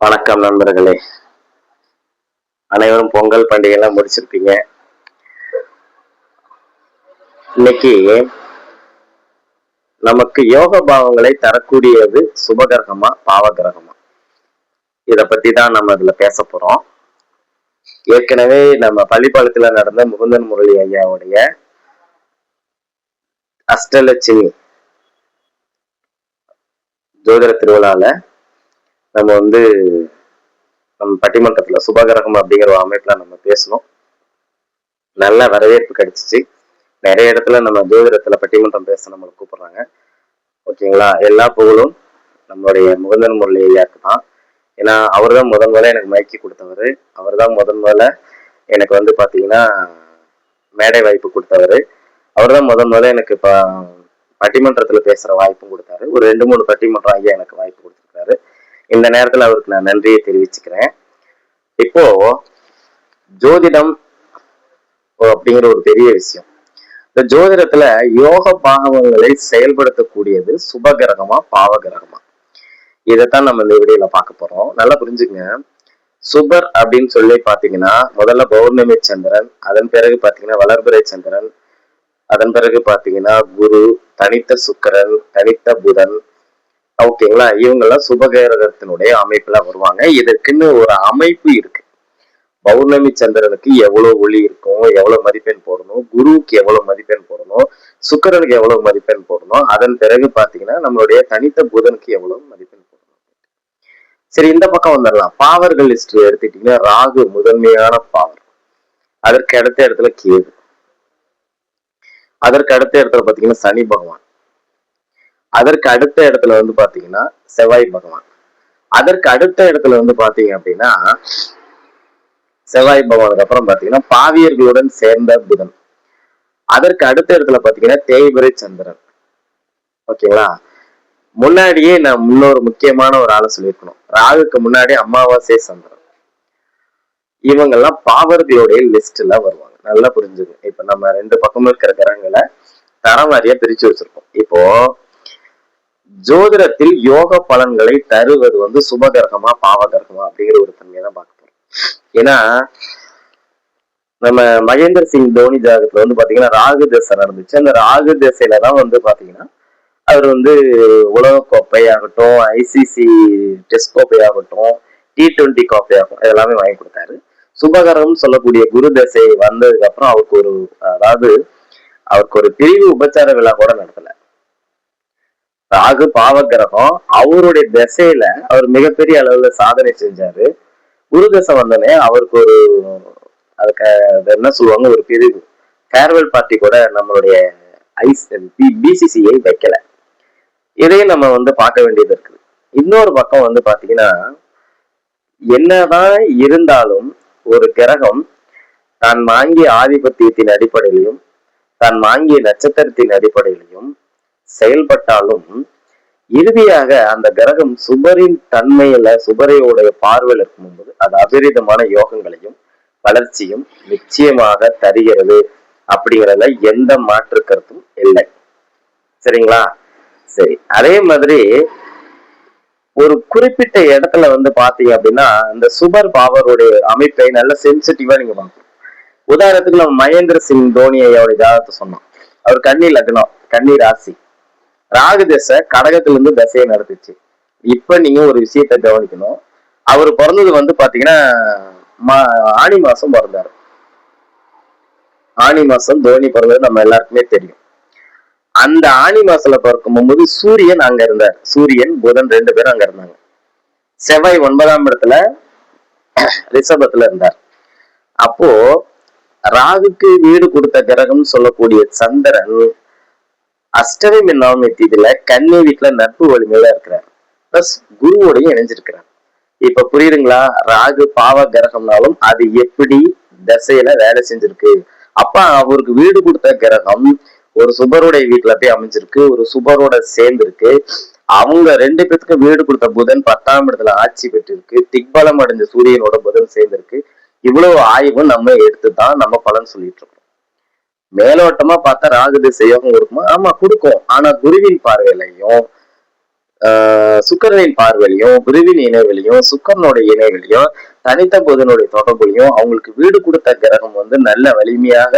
வணக்கம் நண்பர்களே. அனைவரும் பொங்கல் பண்டிகை எல்லாம் முடிச்சிருப்பீங்க. இன்னைக்கு நமக்கு யோக பாவங்களை தரக்கூடியது சுபகிரகமா பாவகிரகமா? இத பத்தி தான் நம்ம இதுல பேச போறோம். ஏற்கனவே நம்ம பள்ளிப்பாளத்துல நடந்த முகுந்தன் முரளி ஐயாவுடைய அஷ்டலட்சுமி ஜோதிட திருவிழால நம்ம வந்து நம்ம பட்டிமன்றத்தில் சுபகிரகம் அப்படிங்கிற ஒரு அமைப்பில் நம்ம பேசணும். நல்ல வரவேற்பு கிடைச்சிச்சு. நிறைய இடத்துல நம்ம ஜோதிடத்தில் பட்டிமன்றம் பேச நம்மளை கூப்பிடுறாங்க. ஓகேங்களா? எல்லா புகழும் நம்மளுடைய முகந்தன் முரளி ஐயாவுக்கு தான். ஏன்னா அவர் தான் முதன் முதல்ல எனக்கு மயக்கி கொடுத்தவர். அவர் தான் முதன் முதல்ல எனக்கு வந்து பார்த்தீங்கன்னா மேடை வாய்ப்பு கொடுத்தவர். அவர் தான் முதன் முதல்ல எனக்கு இப்போ பட்டிமன்றத்தில் பேசுகிற வாய்ப்பும் கொடுத்தாரு. ஒரு ரெண்டு மூணு பட்டிமன்றம் ஐயா எனக்கு வாய்ப்பு கொடுத்தாரு இந்த நேரத்துல அவருக்கு நான் நன்றியை தெரிவிச்சுக்கிறேன். இப்போ ஜோதிடம் அப்படிங்கிற ஒரு பெரிய விஷயம். இந்த ஜோதிடத்துல யோக பாகவங்களை செயல்படுத்தக்கூடியது சுபகிரகமா பாவகிரகமா? இதைத்தான் நம்ம இந்த வீடியோல பார்க்க போறோம். நல்லா புரிஞ்சுக்கங்க. சுபர் அப்படின்னு சொல்லி பாத்தீங்கன்னா முதல்ல பௌர்ணமி சந்திரன் அதன் பிறகு பாத்தீங்கன்னா வளர்பிறை சந்திரன் அதன் பிறகு பாத்தீங்கன்னா குரு தனித்த சுக்கரன் தனித்த புதன் ஓகேங்களா? இவங்கெல்லாம் சுபகிரகத்தினுடைய அமைப்புல வருவாங்க. இதற்குன்னு ஒரு அமைப்பு இருக்கு. பௌர்ணமி சந்திரனுக்கு எவ்வளவு ஒளி இருக்கும் எவ்வளவு மதிப்பெண் போடணும் குருவுக்கு எவ்வளவு மதிப்பெண் போடணும் சுக்கரனுக்கு எவ்வளவு மதிப்பெண் போடணும் அதன் பிறகு பாத்தீங்கன்னா நம்மளுடைய தனித்த புதனுக்கு எவ்வளவு மதிப்பெண் போடணும். சரி இந்த பக்கம் வந்துடலாம். பாவர்கள் லிஸ்ட் எடுத்துட்டீங்கன்னா ராகு முதன்மையான பாவர். அதற்கு அடுத்த இடத்துல கேது. அதற்கு அடுத்த இடத்துல பாத்தீங்கன்னா சனி பகவான். அதற்கு அடுத்த இடத்துல வந்து பாத்தீங்கன்னா செவ்வாய் பகவான். அதற்கு அடுத்த இடத்துல வந்து பாத்தீங்க அப்படின்னா செவ்வாய் பகவானுக்கு அப்புறம் பாத்தீங்கன்னா பாவியர்களுடன் சேர்ந்த புதன். அதற்கு அடுத்த இடத்துல பாத்தீங்கன்னா தேய்பிரை சந்திரன். ஓகேங்களா முன்னாடியே நான் இன்னொரு முக்கியமான ஒரு ஆளை சொல்லியிருக்கணும். ராகுக்கு முன்னாடி அமாவாசை சந்திரன். இவங்கெல்லாம் பாவர்தியோடைய லிஸ்ட்ல வருவாங்க. நல்லா புரிஞ்சுக்கும் இப்ப நம்ம ரெண்டு பக்கமும் இருக்கிற கிரகங்களை தரம் வாரியா பிரிச்சு வச்சிருக்கோம். இப்போ ஜோதிடத்தில் யோக பலன்களை தருவது வந்து சுபகிரகமா பாவகிரகமா அப்படிங்கிற ஒரு தன்மையை தான் பார்க்க போறோம். ஏன்னா நம்ம மகேந்திர சிங் தோனி ஜாகத்துல வந்து பாத்தீங்கன்னா ராகு தசை நடந்துச்சு. அந்த ராகு தசையில தான் வந்து பாத்தீங்கன்னா அவர் வந்து உலக கோப்பையாகட்டும் ஐசிசி டெஸ்ட் கோப்பை ஆகட்டும் டி டுவெண்ட்டி கோப்பை ஆகட்டும் இதெல்லாமே வாங்கி கொடுத்தாரு. சுபகரம் சொல்லக்கூடிய குரு தசை வந்ததுக்கு அப்புறம் அவருக்கு ஒரு அதாவது அவருக்கு ஒரு பிரிவு உபச்சார விழா கூட நடத்தல. ராகு பாவ கிரகம் அவருடைய திசையில அவர் மிகப்பெரிய அளவுல சாதனை செஞ்சாரு. குரு தசை வந்தோடனே அவருக்கு ஒரு அதுக்கு என்ன சொல்லுவாங்க ஒரு பிரிவு ஃபேர்வெல் பார்ட்டி கூட நம்மளுடைய ஐஸ் பிசிசிஐ வைக்கல. இதையும் நம்ம வந்து பார்க்க வேண்டியது இருக்குது இன்னொரு பக்கம் வந்து பாத்தீங்கன்னா என்னதான் இருந்தாலும் ஒரு கிரகம் தான் வாங்கிய ஆதிபத்தியத்தின் அடிப்படையிலையும் தான் வாங்கிய நட்சத்திரத்தின் அடிப்படையிலையும் செயல்பட்டாலும் இறுதியாக அந்த கிரகம் சுபரின் தன்மையில சுபரையோடைய பார்வையில் இருக்கும்போது அது அபரிதமான யோகங்களையும் வளர்ச்சியும் நிச்சயமாக தருகிறது அப்படிங்கிறதுல எந்த மாற்று கருத்தும் இல்லை. சரிங்களா? சரி. அதே மாதிரி ஒரு குறிப்பிட்ட இடத்துல வந்து பாத்தீங்க அப்படின்னா இந்த சுபர் பாவருடைய அமைப்பை நல்ல சென்சிட்டிவா நீங்க பார்க்கணும். உதாரணத்துக்கு நம்ம மகேந்திர சிங் தோனி ஐயாவுடைய ஜாதகத்தை சொன்னோம். அவர் கண்ணி லக்னம் கண்ணி ராசி. ராகு தசை கடகத்துல இருந்து தசையை நடத்துச்சு. இப்ப நீங்க ஒரு விஷயத்த கவனிக்கணும். அவர் பிறந்தது வந்து பாத்தீங்கன்னா ஆணி மாசம் பிறந்தாரு. ஆணி மாசம் தோனி பிறந்தது நம்ம எல்லாருக்குமே தெரியும். அந்த ஆணி மாசத்துல பிறக்கும் போது சூரியன் அங்க இருந்தார். சூரியன் புதன் ரெண்டு பேரும் அங்க இருந்தாங்க. செவ்வாய் ஒன்பதாம் இடத்துல ரிஷபத்துல இருந்தார். அப்போ ராகுக்கு வீடு கொடுத்த கிரகம் சொல்லக்கூடிய சந்திரன் அஷ்டமி நவமி தீதியில கன்னி வீட்டுல நட்பு வலிமையில இருக்கிறார். பிளஸ் குருவோடையும் இணைஞ்சிருக்கிறார். இப்ப புரியுதுங்களா? ராகு பாவ கிரகம்னாலும் அது எப்படி தசையில வேலை செஞ்சிருக்கு? அப்ப அவருக்கு வீடு கொடுத்த கிரகம் ஒரு சுபருடைய வீட்டுல போய் அமைஞ்சிருக்கு ஒரு சுபரோட சேர்ந்திருக்கு. அவங்க ரெண்டு பேத்துக்கும் வீடு கொடுத்த புதன் பத்தாம் இடத்துல ஆட்சி பெற்றிருக்கு. திக்பலம் அடைஞ்ச சூரியனோட புதன் சேர்ந்திருக்கு. இவ்வளவு ஆய்வும் நம்ம எடுத்துதான் நம்ம பலன் சொல்லிட்டு இருக்கோம். மேலோட்டமா பார்த்தா ராகு திசையாகவும் இருக்குமா? ஆமா கொடுக்கும். ஆனா குருவின் பார்வையிலையும் ஆஹ் சுக்கரனின் பார்வையிலையும் குருவின் இணைவிலையும் சுக்கரனுடைய இணைவிலையும் தனித்த புதனுடைய தொடர்புலையும் அவங்களுக்கு வீடு கொடுத்த கிரகம் வந்து நல்ல வலிமையாக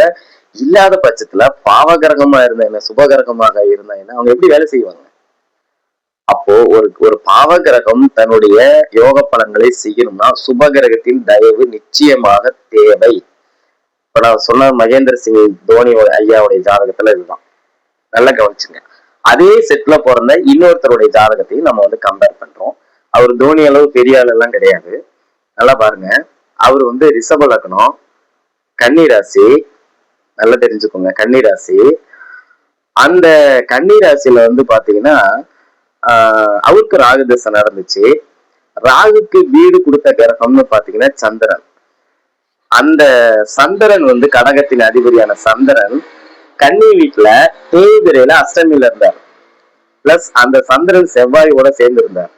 இல்லாத பட்சத்துல பாவ கிரகமா இருந்த என்ன சுப கிரகமாக இருந்தா என்ன அவங்க எப்படி வேலை செய்வாங்க? அப்போ ஒரு ஒரு பாவ கிரகம் தன்னுடைய யோக பலன்களை செய்யணும்னா சுப கிரகத்தின் தயவு நிச்சயமாக தேவை. இப்ப நான் சொன்ன மகேந்திர சிங் தோனியோட ஐயாவுடைய ஜாதகத்துல இதுதான். நல்லா கவனிச்சுங்க. அதே செட்ல பிறந்த இன்னொருத்தருடைய ஜாதகத்தையும் நம்ம வந்து கம்பேர் பண்றோம். அவர் தோனி அளவு பெரிய ஆள் எல்லாம் கிடையாது. நல்லா பாருங்க. அவர் வந்து ரிஷப லக்னம் கன்னிராசி நல்லா தெரிஞ்சுக்கோங்க. கன்னிராசி அந்த கன்னிராசியில வந்து பாத்தீங்கன்னா ஆஹ் அவருக்கு ராகு தசை நடந்துச்சு. ராகுக்கு வீடு கொடுத்த கிரகம்னு பாத்தீங்கன்னா சந்திரன். அந்த சந்திரன் வந்து கடகத்தின் அதிபதியான சந்திரன் கன்னி வீட்டுல தேய்பிரையில அஷ்டமியில இருந்தார். பிளஸ் அந்த சந்திரன் செவ்வாயோட சேர்ந்து இருந்தார்.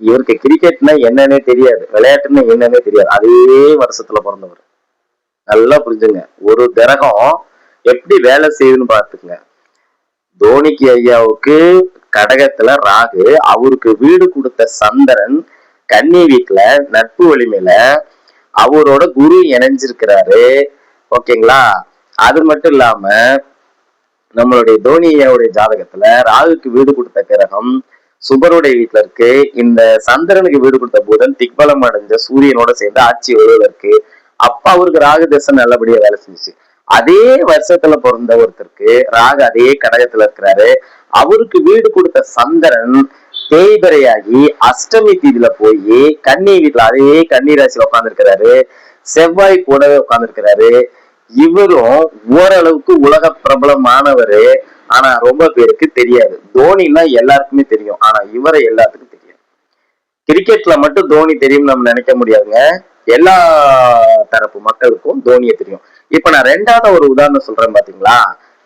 இவருக்கு கிரிக்கெட்னா என்னன்னே தெரியாது. விளையாட்டுன்னா என்னன்னே தெரியாது. அதே வருஷத்துல பிறந்தவர். நல்லா புரிஞ்சுங்க. ஒரு கிரகம் எப்படி வேலை செய்யுதுன்னு பாத்துக்கங்க தோனிக்கு ஐயாவுக்கு கடகத்துல ராகு அவருக்கு வீடு கொடுத்த சந்திரன் கன்னி வீட்டுல நட்பு வலிமையில அவரோட குரு இணைஞ்சிருக்கிறாரு. ஓகேங்களா? அது மட்டும் இல்லாம நம்மளுடைய தோனி ஜாதகத்துல ராகுக்கு வீடு கொடுத்த கிரகம் சுபருடைய வீட்டுல இருக்கு. இந்த சந்திரனுக்கு வீடு கொடுத்த புதன் திக்பலம் அடைஞ்ச சூரியனோட சேர்ந்து ஆட்சி வருவதற்கு அப்ப அவருக்கு ராகு தசை நல்லபடியா வேலை செஞ்சுச்சு. அதே வருஷத்துல பிறந்த ஒருத்தருக்கு ராகு அதே கடகத்துல இருக்கிறாரு. அவருக்கு வீடு கொடுத்த சந்திரன் தேய்பிரையாகி அஷ்டமி தீதியில போய் கன்னி வீட்டுல அதே கன்னி ராசியில உட்காந்துருக்கிறாரு செவ்வாய் கூடவே உட்காந்துருக்கிறாரு இவரும் ஓரளவுக்கு உலக பிரபலமானவரு. ஆனா ரொம்ப பேருக்கு தெரியாது. தோனின்னா எல்லாருக்குமே தெரியும். ஆனா இவரை எல்லாத்துக்கும் தெரியாது. கிரிக்கெட்ல மட்டும் தோனி தெரியும் நம்ம நினைக்க முடியாதுங்க. எல்லா தரப்பு மக்களுக்கும் தோனியை தெரியும். இப்ப நான் ரெண்டாவது ஒரு உதாரணம் சொல்றேன் பாத்தீங்களா?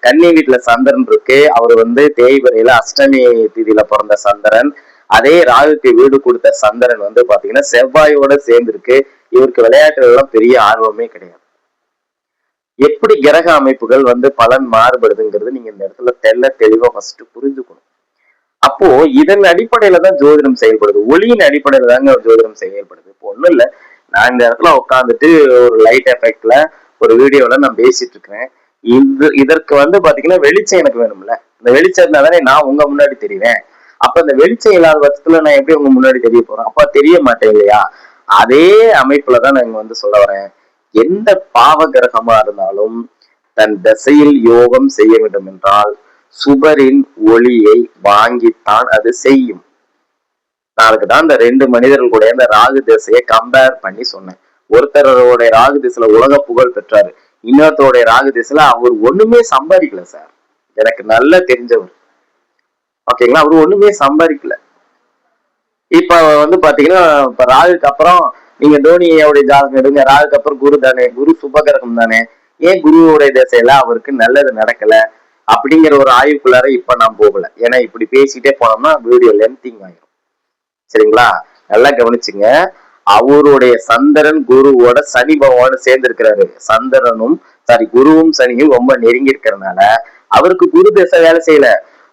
கன்னி வீட்டுல சந்திரன் இருக்கு. அவர் வந்து தேய்பிரையில அஷ்டமி திதியில பிறந்த சந்திரன். அதே ராகுக்கு வீடு கொடுத்த சந்திரன் வந்து பாத்தீங்கன்னா செவ்வாயோட சேர்ந்திருக்கு. இவருக்கு விளையாட்டுல எல்லாம் பெரிய ஆர்வமே கிடையாது. எப்படி கிரக அமைப்புகள் வந்து பலன் மாறுபடுதுங்கிறது நீங்க இந்த இடத்துல தெல்ல தெளிவா ஃபர்ஸ்ட் புரிஞ்சுக்கணும். அப்போ இதன் அடிப்படையில தான் ஜோதிடம் செயல்படுது. ஒளியின் அடிப்படையில தாங்க ஜோதிடம் செயல்படுது. இப்போ ஒண்ணும் இல்ல. நான் இந்த இடத்துல உட்காந்துட்டு ஒரு லைட் எஃபெக்ட்ல ஒரு வீடியோல நான் பேசிட்டு இருக்கிறேன். இது இதற்கு வந்து பாத்தீங்கன்னா வெளிச்சம் எனக்கு வேணும்ல. இந்த வெளிச்சம் இருந்தா தானே நான் உங்க முன்னாடி தெரிவேன். அப்ப இந்த வெளிச்சம் இல்லாத பட்சத்துல நான் எப்படி உங்க முன்னாடி தெரிய போறேன்? அப்ப தெரிய மாட்டேன் இல்லையா? அதே அமைப்புல தான் நான் இங்க வந்து சொல்ல வரேன். எந்த பாவ கிரகமா இருந்தாலும் தன் திசையில் யோகம் செய்ய வேண்டும் என்றால் சுபரின் ஒளியை வாங்கித்தான் அது செய்யும். நான் தான் இந்த ரெண்டு மனிதர்கள் கூட இந்த ராகு திசையை கம்பேர் பண்ணி சொன்னேன். ஒருத்தரோட ராகு திசையில உலக புகழ் பெற்றாரு. இன்னொருத்தோடைய ராகு திசையில அவர் ஒண்ணுமே சம்பாதிக்கல சார். எனக்கு நல்லா தெரிஞ்சவர். ஓகேங்களா? அவர் ஒண்ணுமே சம்பாதிக்கல. இப்ப வந்து பாத்தீங்கன்னா இப்ப ராகுக்கு அப்புறம் நீங்க தோனியோடைய ஜாதகம் எடுங்க. ராகுக்கு அப்புறம் குரு தானே. குரு சுபகரகம் தானே. ஏன் குருவோடைய திசையில அவருக்கு நல்லது நடக்கல? அப்படிங்கிற ஒரு ஆய்வுக்குள்ளார இப்ப நான் போகல. ஏன்னா இப்படி பேசிட்டே போனோம்னா வீடியோ லென்த்திங் ஆயிரும். சரிங்களா? நல்லா கவனிச்சுங்க. அவருடைய சந்திரன் குருவோட சனி பகவானும் சேர்ந்து இருக்கிறாரு சந்திரனும் சாரி குருவும் சனியும் ரொம்ப நெருங்கி இருக்கிறதுனால அவருக்கு குரு திசை வேலை செய்யல.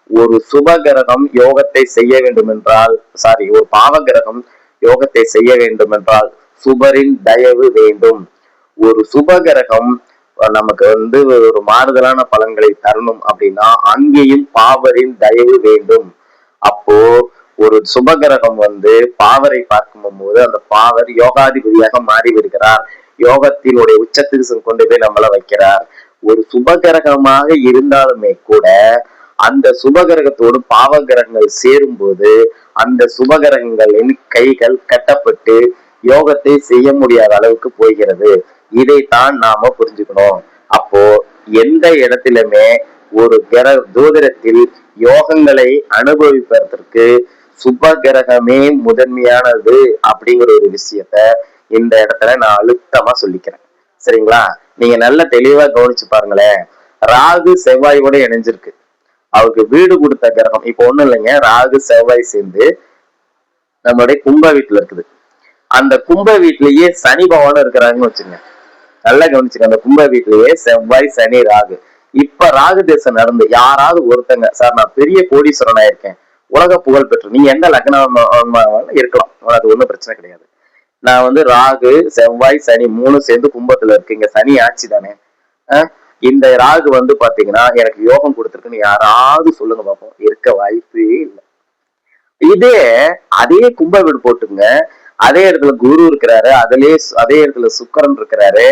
ஒரு சுப கிரகம் யோகத்தை செய்ய வேண்டும் என்றால் சாரி ஒரு பாவ கிரகம் யோகத்தை செய்ய வேண்டும் என்றால் சுபரின் தயவு வேண்டும். ஒரு சுப கிரகம் நமக்கு வந்து ஒரு மாறுதலான பலன்களை தரணும் அப்படின்னா அங்கேயும் பாவரின் தயவு வேண்டும். அப்போ ஒரு சுபகிரகம் வந்து பாவரை பார்க்கும் போது அந்த பாவர் யோகாதிபதியாக மாறி விடுகிறார் யோகத்தினுடைய உச்சத்துக்கு கொண்டு போய் நம்மள வைக்கிறார். ஒரு சுபகிரகமாக இருந்தாலுமே கூட அந்த சுபகிரகத்தோடு பாவ கிரகங்கள் சேரும் போது அந்த சுபகிரகங்களின் கைகள் கட்டப்பட்டு யோகத்தை செய்ய முடியாத அளவுக்கு போகிறது. இதைத்தான் நாம புரிஞ்சுக்கணும். அப்போ எந்த இடத்திலுமே ஒரு கிர ஜோதிடத்தில் யோகங்களை அனுபவிப்பதற்கு சுப கிரகமே முதன்மையானது அப்படிங்கிற ஒரு விஷயத்த இந்த இடத்துல நான் அழுத்தமா சொல்லிக்கிறேன். சரிங்களா? நீங்க நல்ல தெளிவா கவனிச்சு பாருங்களேன். ராகு செவ்வாயோட இணைஞ்சிருக்கு. அவருக்கு வீடு கொடுத்த கிரகம். இப்போ ஒண்ணும் இல்லைங்க. ராகு செவ்வாய் சேர்ந்து நம்மளுடைய கும்ப வீட்டுல இருக்குது. அந்த கும்ப வீட்லயே சனி பகவானும் இருக்கிறாங்கன்னு வச்சுங்க நல்லா கவனிச்சுங்க அந்த கும்ப வீட்லயே செவ்வாய் சனி ராகு. இப்ப ராகு தேசம் நடந்து யாராவது ஒருத்தங்க சார் நான் பெரிய கோடீஸ்வரன் ஆயிருக்கேன் உலக புகழ் பெற்று நீங்க எந்த லக்னம் இருக்கலாம். அது ஒண்ணும் பிரச்சனை கிடையாது. நான் வந்து ராகு செவ்வாய் சனி மூணு சேர்ந்து கும்பத்துல இருக்கு. இங்க சனி ஆட்சி தானே. இந்த ராகு வந்து பாத்தீங்கன்னா எனக்கு யோகம் கொடுத்துருக்குன்னு யாராவது சொல்லுங்க பார்ப்போம் இருக்க வாய்ப்பே இல்லை. இதே அதே கும்ப வீடு போட்டுங்க. அதே இடத்துல குரு இருக்கிறாரு. அதுலயே அதே இடத்துல சுக்கரன் இருக்கிறாரு.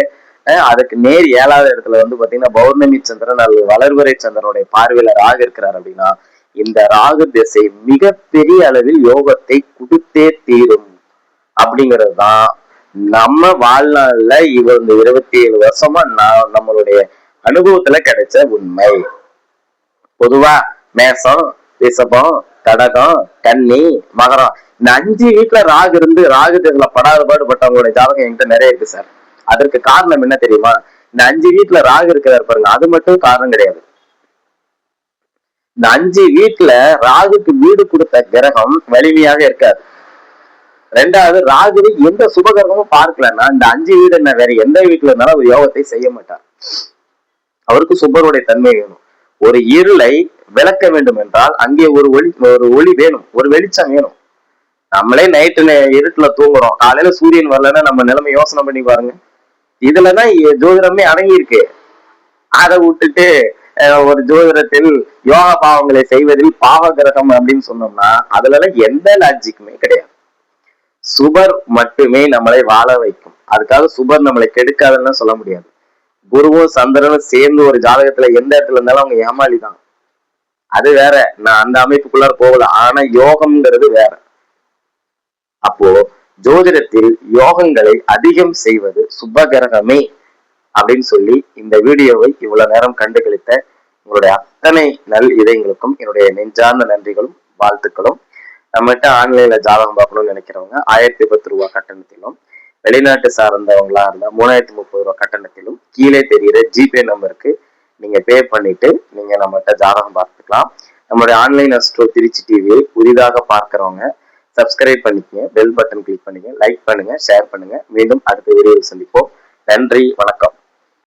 அதுக்கு நேர் ஏழாவது இடத்துல வந்து பாத்தீங்கன்னா பௌர்ணமி சந்திரன் அல்லது வளர்வரை சந்திரனுடைய பார்வையில ராகு இருக்கிறார் அப்படின்னா இந்த ராகு திசை மிகப்பெரிய அளவில் யோகத்தை கொடுத்தே தீரும். அப்படிங்கிறது தான் நம்ம வாழ்நாள்ல இவர் இந்த இருபத்தி ஏழு வருஷமா நான் நம்மளுடைய அனுபவத்துல கிடைச்ச உண்மை. பொதுவா மேசம் ரிஷபம் கடகம் கன்னி மகரம். இந்த அஞ்சு வீட்டுல ராகு இருந்து ராகு தேர்தல படாத பாடுபட்டவங்களுடைய ஜாதகம் என்கிட்ட நிறைய இருக்கு சார். அதற்கு காரணம் என்ன தெரியுமா? இந்த அஞ்சு வீட்டுல ராகு இருக்கிறார் பாருங்க அது மட்டும் காரணம் கிடையாது. இந்த அஞ்சு வீட்டுல ராகுக்கு வீடு கொடுத்த கிரகம் வலிமையாக இருக்காது. ரெண்டாவது ராகு எந்த சுபகிரகமும் பார்க்கலன்னா இந்த அஞ்சு வீடு என்ன வேற எந்த வீட்டுல இருந்தாலும் அவர் யோகத்தை செய்ய மாட்டார். அவருக்கு சுபருடைய தன்மை வேணும். ஒரு இருளை விளக்க வேண்டும் என்றால் அங்கே ஒரு ஒளி ஒரு ஒளி வேணும். ஒரு வெளிச்சம் வேணும். நம்மளே நைட்டு இருட்டுல தூங்குறோம். காலையில சூரியன் வரலன்னா நம்ம நிலைமை யோசனை பண்ணி பாருங்க. இதுலதான் ஜோதிடமே அடங்கி இருக்கு அதை விட்டுட்டு ஒரு ஜோதிடத்தில் யோகா பாவங்களை செய்வதில் பாவ கிரகம் அப்படின்னு சொன்னோம்னா அதுல எந்த லாஜிக்குமே கிடையாது. சுபர் மட்டுமே நம்மளை வாழ வைக்கும். அதுக்காக சுபர் நம்மளை கெடுக்காதுன்னு சொல்ல முடியாது. குருவும் சந்திரனும் சேர்ந்து ஒரு ஜாதகத்துல எந்த இடத்துல இருந்தாலும் அவங்க ஏமாளி தான் அது வேற. நான் அந்த அமைப்புக்குள்ளார போகல. ஆனா யோகம்ங்கிறது வேற. அப்போ ஜோதிடத்தில் யோகங்களை அதிகம் செய்வது சுபகிரகமே அப்படின்னு சொல்லி இந்த வீடியோவை இவ்வளவு நேரம் கண்டுகளித்த உங்களுடைய அத்தனை நல் இதயங்களுக்கும் என்னுடைய நெஞ்சார்ந்த நன்றிகளும் வாழ்த்துக்களும். நம்மகிட்ட ஆன்லைன்ல ஜாதகம் பார்க்கணும்னு நினைக்கிறவங்க ஆயிரத்தி பத்து ரூபாய் கட்டணத்திலும் வெளிநாட்டு சார்ந்தவங்களா இருந்தா மூணாயிரத்தி முப்பது ரூபாய் கட்டணத்திலும் கீழே தெரிகிற ஜிபே நம்பருக்கு நீங்க பே பண்ணிட்டு நீங்க நம்மகிட்ட ஜாதகம் பார்த்துக்கலாம். நம்மளுடைய ஆன்லைன் அஸ்ட்ரோ திருச்சி டிவியை புதிதாக பார்க்கிறவங்க சப்ஸ்கிரைப் பண்ணிக்கங்க பெல் பட்டன் கிளிக் பண்ணுங்க லைக் பண்ணுங்க ஷேர் பண்ணுங்க. மீண்டும் அடுத்த வீடியோவில் சந்திப்போம். நன்றி வணக்கம்.